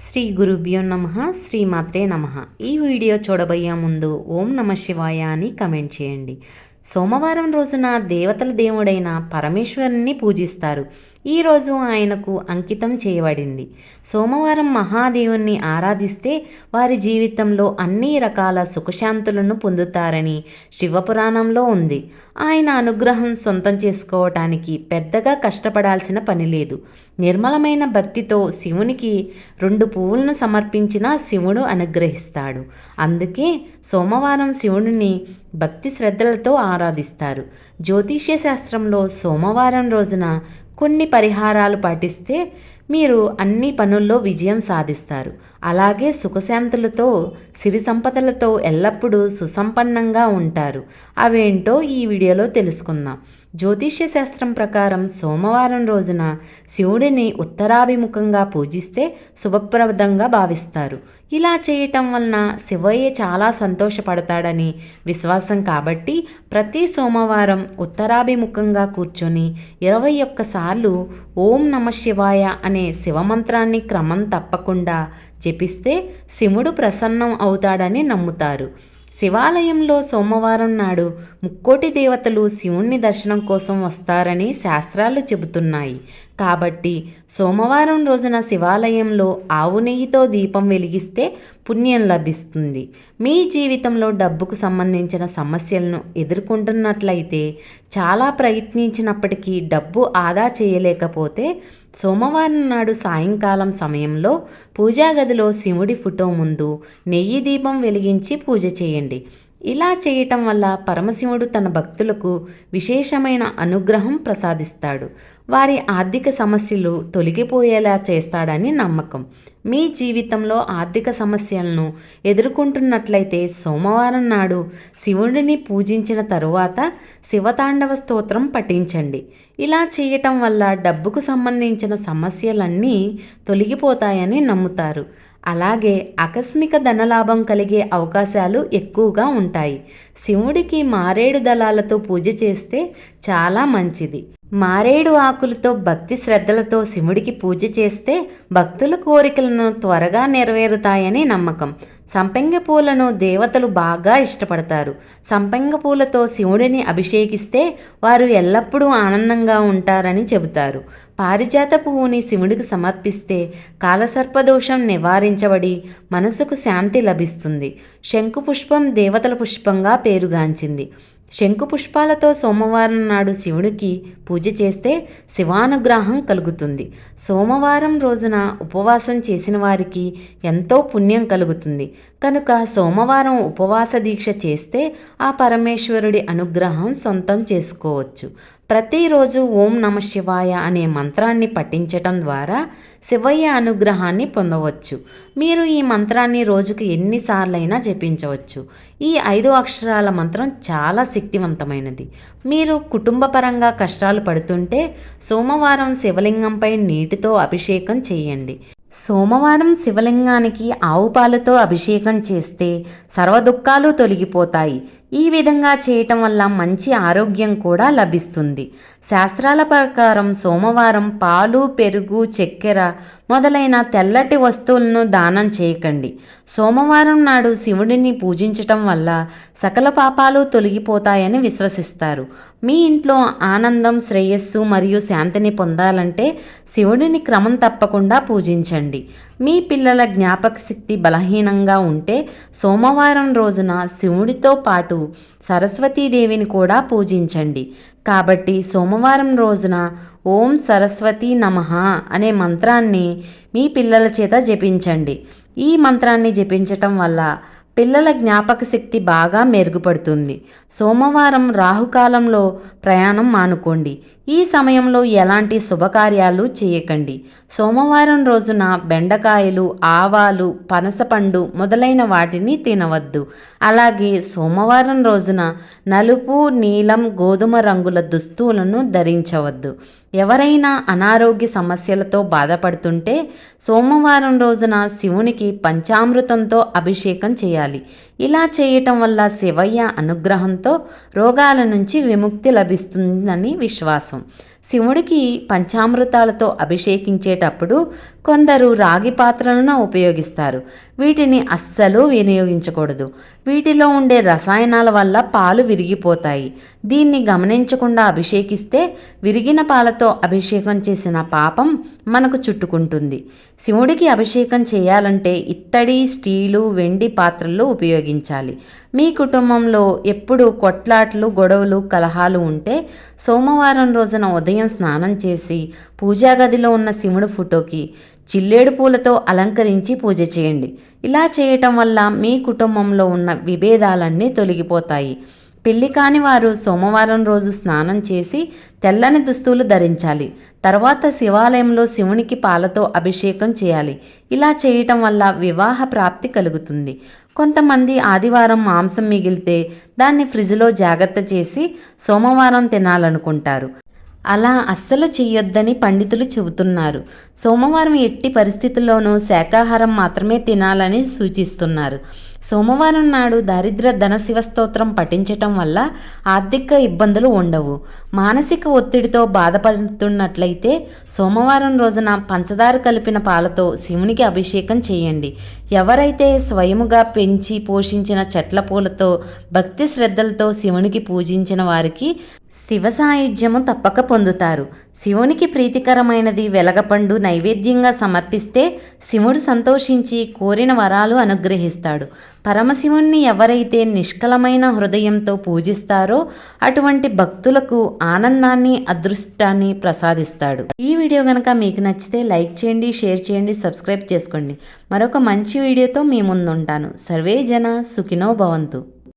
శ్రీ గురుభ్యో నమ శ్రీమాత్రే నమ. ఈ వీడియో చూడబోయే ముందు ఓం నమ శివాయ అని కమెంట్ చేయండి. సోమవారం రోజున దేవతల దేవుడైన పరమేశ్వరుని పూజిస్తారు. ఈరోజు ఆయనకు అంకితం చేయబడింది. సోమవారం మహాదేవుణ్ణి ఆరాధిస్తే వారి జీవితంలో అన్ని రకాల సుఖశాంతులను పొందుతారని శివపురాణంలో ఉంది. ఆయన అనుగ్రహం సొంతం చేసుకోవటానికి పెద్దగా కష్టపడాల్సిన పని లేదు. నిర్మలమైన భక్తితో శివునికి రెండు పువ్వులను సమర్పించిన శివుడు అనుగ్రహిస్తాడు. అందుకే సోమవారం శివుడిని భక్తి శ్రద్ధలతో ఆరాధిస్తారు. జ్యోతిష్య శాస్త్రంలో సోమవారం రోజున కొన్ని పరిహారాలు పాటిస్తే మీరు అన్ని పనుల్లో విజయం సాధిస్తారు. అలాగే సుఖశాంతులతో సిరి సంపదలతో ఎల్లప్పుడూ సుసంపన్నంగా ఉంటారు. అవేంటో ఈ వీడియోలో తెలుసుకుందాం. జ్యోతిష్య శాస్త్రం ప్రకారం సోమవారం రోజున శివుడిని ఉత్తరాభిముఖంగా పూజిస్తే శుభప్రదంగా భావిస్తారు. ఇలా చేయటం వలన శివయ్య చాలా సంతోషపడతాడని విశ్వాసం కాబట్టి ప్రతి సోమవారం ఉత్తరాభిముఖంగా కూర్చొని ఇరవై ఒక్కసార్లు ఓం నమ శివాయ అనే శివమంత్రాన్ని క్రమం తప్పకుండా జపిస్తే శివుడు ప్రసన్నం అవుతాడని నమ్ముతారు. శివాలయంలో సోమవారం నాడు ముక్కోటి దేవతలు శివుణ్ణి దర్శనం కోసం వస్తారని శాస్త్రాలు చెబుతున్నాయి. కాబట్టి సోమవారం రోజున శివాలయంలో ఆవు నెయ్యితో దీపం వెలిగిస్తే పుణ్యం లభిస్తుంది. మీ జీవితంలో డబ్బుకు సంబంధించిన సమస్యలను ఎదుర్కొంటున్నట్లయితే చాలా ప్రయత్నించినప్పటికీ డబ్బు ఆదా చేయలేకపోతే సోమవారం నాడు సాయంకాలం సమయంలో పూజా గదిలో శివుడి ఫోటో ముందు నెయ్యి దీపం వెలిగించి పూజ చేయండి. ఇలా చేయటం వల్ల పరమశివుడు తన భక్తులకు విశేషమైన అనుగ్రహం ప్రసాదిస్తాడు. వారి ఆర్థిక సమస్యలు తొలగిపోయేలా చేస్తాడని నమ్మకం. మీ జీవితంలో ఆర్థిక సమస్యలను ఎదుర్కొంటున్నట్లయితే సోమవారం నాడు శివుడిని పూజించిన తరువాత శివతాండవ స్తోత్రం పఠించండి. ఇలా చేయటం వల్ల డబ్బుకు సంబంధించిన సమస్యలన్నీ తొలగిపోతాయని నమ్ముతారు. అలాగే ఆకస్మిక ధనలాభం కలిగే అవకాశాలు ఎక్కువగా ఉంటాయి. శివుడికి మారేడు దళాలతో పూజ చేస్తే చాలా మంచిది. మారేడు ఆకులతో భక్తి శ్రద్ధలతో శివుడికి పూజ చేస్తే భక్తుల కోరికలను త్వరగా నెరవేరుతాయని నమ్మకం. సంపెంగ పూలను దేవతలు బాగా ఇష్టపడతారు. సంపెంగ పూలతో శివుడిని అభిషేకిస్తే వారు ఎల్లప్పుడూ ఆనందంగా ఉంటారని చెబుతారు. పారిజాత పువ్వుని శివుడికి సమర్పిస్తే కాలసర్పదోషం నివారించబడి మనసుకు శాంతి లభిస్తుంది. శంకు పుష్పం దేవతల పుష్పంగా పేరుగాంచింది. శంకు పుష్పాలతో సోమవారం నాడు శివుడికి పూజ చేస్తే శివానుగ్రహం కలుగుతుంది. సోమవారం రోజున ఉపవాసం చేసిన వారికి ఎంతో పుణ్యం కలుగుతుంది. కనుక సోమవారం ఉపవాస దీక్ష చేస్తే ఆ పరమేశ్వరుడి అనుగ్రహం సొంతం చేసుకోవచ్చు. ప్రతిరోజు ఓం నమ శివాయ అనే మంత్రాన్ని పఠించటం ద్వారా శివయ్య అనుగ్రహాన్ని పొందవచ్చు. మీరు ఈ మంత్రాన్ని రోజుకు ఎన్నిసార్లైనా జపించవచ్చు. ఈ ఐదు అక్షరాల మంత్రం చాలా శక్తివంతమైనది. మీరు కుటుంబపరంగా కష్టాలు పడుతుంటే సోమవారం శివలింగంపై నీటితో అభిషేకం చేయండి. సోమవారం శివలింగానికి ఆవు పాలతో అభిషేకం చేస్తే సర్వదుఖాలు తొలగిపోతాయి. ఈ విధంగా చేయటం వల్ల మంచి ఆరోగ్యం కూడా లభిస్తుంది. శాస్త్రాల ప్రకారం సోమవారం పాలు పెరుగు చక్కెర మొదలైన తెల్లటి వస్తువులను దానం చేయకండి. సోమవారం నాడు శివుడిని పూజించటం వల్ల సకల పాపాలు తొలగిపోతాయని విశ్వసిస్తారు. మీ ఇంట్లో ఆనందం శ్రేయస్సు మరియు శాంతిని పొందాలంటే శివుడిని క్రమం తప్పకుండా పూజించండి. మీ పిల్లల జ్ఞాపక శక్తి బలహీనంగా ఉంటే సోమవారం రోజున శివుడితో పాటు సరస్వతీదేవిని కూడా పూజించండి. కాబట్టి సోమవారం రోజున ఓం సరస్వతి నమః అనే మంత్రాన్ని మీ పిల్లల చేత జపించండి. ఈ మంత్రాన్ని జపించటం వల్ల పిల్లల జ్ఞాపక శక్తి బాగా మెరుగుపడుతుంది. సోమవారం రాహుకాలంలో ప్రయాణం మానుకోండి. ఈ సమయంలో ఎలాంటి శుభకార్యాలు చేయకండి. సోమవారం రోజున బెండకాయలు ఆవాలు పనసపండు మొదలైన వాటిని తినవద్దు. అలాగే సోమవారం రోజున నలుపు నీలం గోధుమ రంగుల దుస్తువులను ధరించవద్దు. ఎవరైనా అనారోగ్య సమస్యలతో బాధపడుతుంటే సోమవారం రోజున శివునికి పంచామృతంతో అభిషేకం చేయాలి. ఇలా చేయటం వల్ల శివయ్య అనుగ్రహంతో రోగాల నుంచి విముక్తి లభిస్తుందని విశ్వాసం. శివుడికి పంచామృతాలతో అభిషేకించేటప్పుడు కొందరు రాగి పాత్రలను ఉపయోగిస్తారు. వీటిని అస్సలు వినియోగించకూడదు. వీటిలో ఉండే రసాయనాల వల్ల పాలు విరిగిపోతాయి. దీన్ని గమనించకుండా అభిషేకిస్తే విరిగిన పాలతో అభిషేకం చేసిన పాపం మనకు చుట్టుకుంటుంది. శివుడికి అభిషేకం చేయాలంటే ఇత్తడి స్టీలు వెండి పాత్రలు ఉపయోగించాలి. మీ కుటుంబంలో ఎప్పుడు కొట్లాట్లు గొడవలు కలహాలు ఉంటే సోమవారం రోజున ఉదయం స్నానం చేసి పూజా గదిలో ఉన్న శివుడు ఫోటోకి చిల్లేడు పూలతో అలంకరించి పూజ చేయండి. ఇలా చేయటం వల్ల మీ కుటుంబంలో ఉన్న విభేదాలన్నీ తొలగిపోతాయి. పెళ్ళి కాని వారు సోమవారం రోజు స్నానం చేసి తెల్లని దుస్తులు ధరించాలి. తర్వాత శివాలయంలో శివునికి పాలతో అభిషేకం చేయాలి. ఇలా చేయటం వల్ల వివాహ ప్రాప్తి కలుగుతుంది. కొంతమంది ఆదివారం మాంసం మిగిలితే దాన్ని ఫ్రిడ్జ్లో జాగ్రత్త చేసి సోమవారం తినాలనుకుంటారు. అలా అస్సలు చెయ్యొద్దని పండితులు చెబుతున్నారు. సోమవారం ఎట్టి పరిస్థితుల్లోనూ శాకాహారం మాత్రమే తినాలని సూచిస్తున్నారు. సోమవారం నాడు దారిద్ర ధన శివస్తోత్రం పఠించటం వల్ల ఆర్థిక ఇబ్బందులు ఉండవు. మానసిక ఒత్తిడితో బాధపడుతున్నట్లయితే సోమవారం రోజున పంచదార కలిపిన పాలతో శివునికి అభిషేకం చేయండి. ఎవరైతే స్వయముగా పెంచి పోషించిన చెట్ల పూలతో భక్తి శ్రద్ధలతో శివునికి పూజించిన వారికి శివ సాయుధ్యము తప్పక పొందుతారు. శివునికి ప్రీతికరమైనది వెలగపండు నైవేద్యంగా సమర్పిస్తే శివుడు సంతోషించి కోరిన వరాలు అనుగ్రహిస్తాడు. పరమశివుణ్ణి ఎవరైతే నిష్కలమైన హృదయంతో పూజిస్తారో అటువంటి భక్తులకు ఆనందాన్ని అదృష్టాన్ని ప్రసాదిస్తాడు. ఈ వీడియో కనుక మీకు నచ్చితే లైక్ చేయండి షేర్ చేయండి సబ్స్క్రైబ్ చేసుకోండి. మరొక మంచి వీడియోతో మీ ముందుంటాను. సర్వే జన సుఖినో భవంతు.